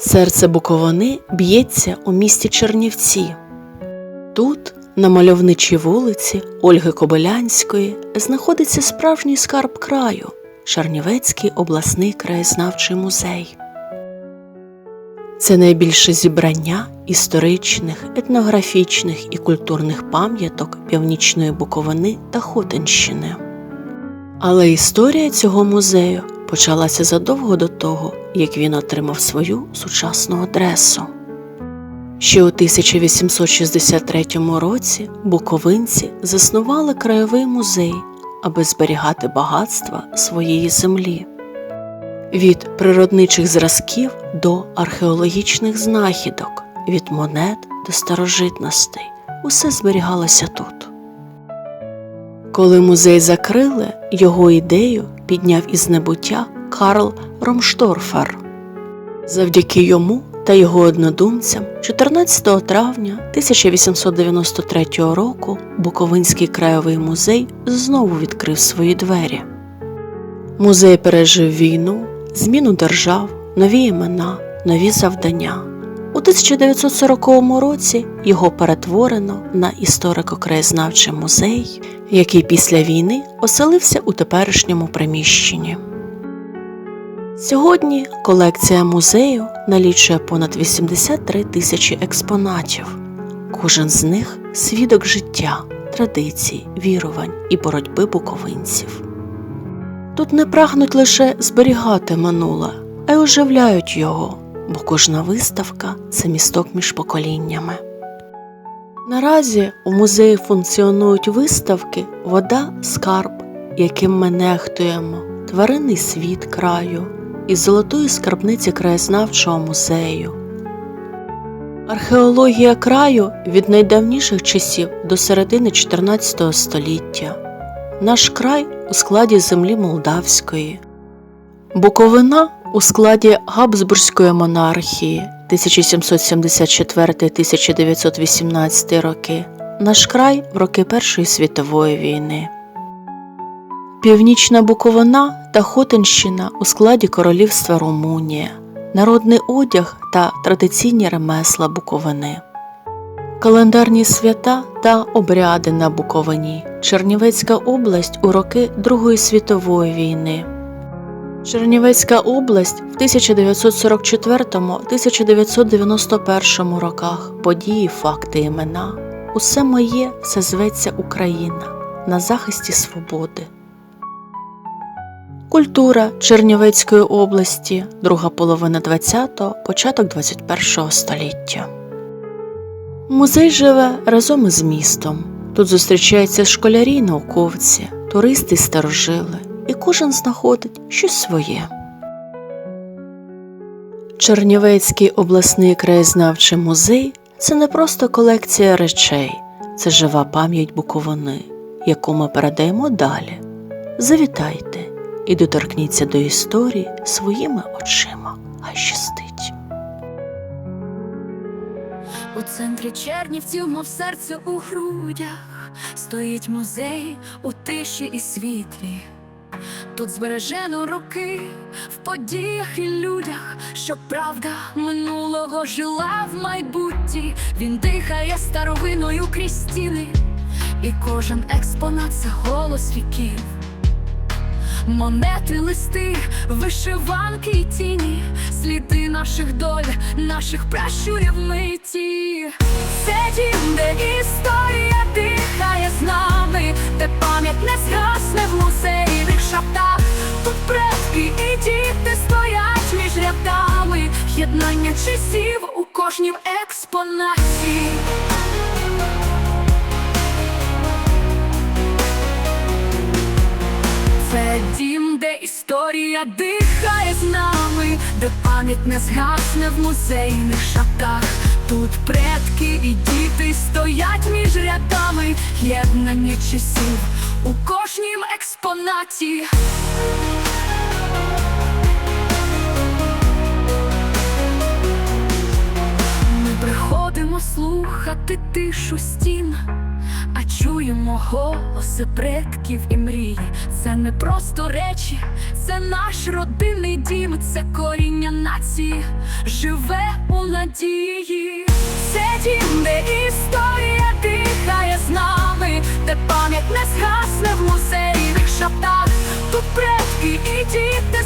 Серце Буковини б'ється у місті Чернівці. Тут, на мальовничій вулиці Ольги Кобилянської, знаходиться справжній скарб краю Чернівецький обласний краєзнавчий музей. Це найбільше зібрання історичних, етнографічних і культурних пам'яток північної Буковини та Хотинщини. Але історія цього музею почалася задовго до того, як він отримав свою сучасну адресу. Ще у 1863 році буковинці заснували краєвий музей, аби зберігати багатства своєї землі. Від природничих зразків до археологічних знахідок, від монет до старожитностей усе зберігалося тут. Коли музей закрили, його ідею підняв із небуття Карл Ромшторфер. Завдяки йому та його однодумцям 14 травня 1893 року Буковинський краєвий музей знову відкрив свої двері. Музей пережив війну, зміну держав, нові імена, нові завдання. У 1940 році його перетворено на історико-краєзнавчий музей, який після війни оселився у теперішньому приміщенні. Сьогодні колекція музею налічує понад 83 тисячі експонатів. Кожен з них свідок життя, традицій, вірувань і боротьби буковинців. Тут не прагнуть лише зберігати минуле, а й оживляють його, бо кожна виставка це місток між поколіннями. Наразі у музеї функціонують виставки Вода скарб, яким ми нехтуємо, тваринний світ краю із золотої скарбниці краєзнавчого музею. Археологія краю від найдавніших часів до середини 14 століття. Наш край у складі землі Молдавської, Буковина у складі Габсбурзької монархії 1774-1918 роки, наш край в роки Першої світової війни. Північна Буковина та Хотинщина у складі Королівства Румунія, народний одяг та традиційні ремесла Буковини. Календарні свята та обряди на Буковині, Чернівецька область у роки Другої світової війни. Чернівецька область в 1944-1991 роках події, факти, імена. Усе моє, все зветься Україна на захисті свободи. Культура Чернівецької області, друга половина ХХ, початок ХХІ століття. Музей живе разом із містом. Тут зустрічаються школярі й науковці, туристи й старожили, і кожен знаходить щось своє. Чернівецький обласний краєзнавчий музей це не просто колекція речей, це жива пам'ять Буковини, яку ми передаємо далі. Завітайте і доторкніться до історії своїми очима, а щастить. У центрі Чернівців, мов серце у грудях, стоїть музей у тиші і світлі. Тут збережено роки в подіях і людях, щоб правда минулого жила в майбутті. Він дихає старовиною крізь стіни, і кожен експонат це голос віків. Монети, листи, вишиванки й тіні, сліди наших доль, наших пращурів миті. Це дім, де історія дихає з нами, де пам'ять не згасне в музейних шаптах. Тут предки і діти стоять між рядами, єднання часів у кожнім експонаті. Дім, де історія дихає з нами, де пам'ять не згасне в музейних шаптах. Тут предки і діти стоять між рядами, єднані часів у кожнім експонаті. Ми приходимо слухати тишу стін, чуємо голоси предків і мрії. Це не просто речі, це наш родинний дім, це коріння нації, живе у надії. Це дім, де історія дихає з нами, де пам'ять не згасне в музейних шаптах. Тут предки і діти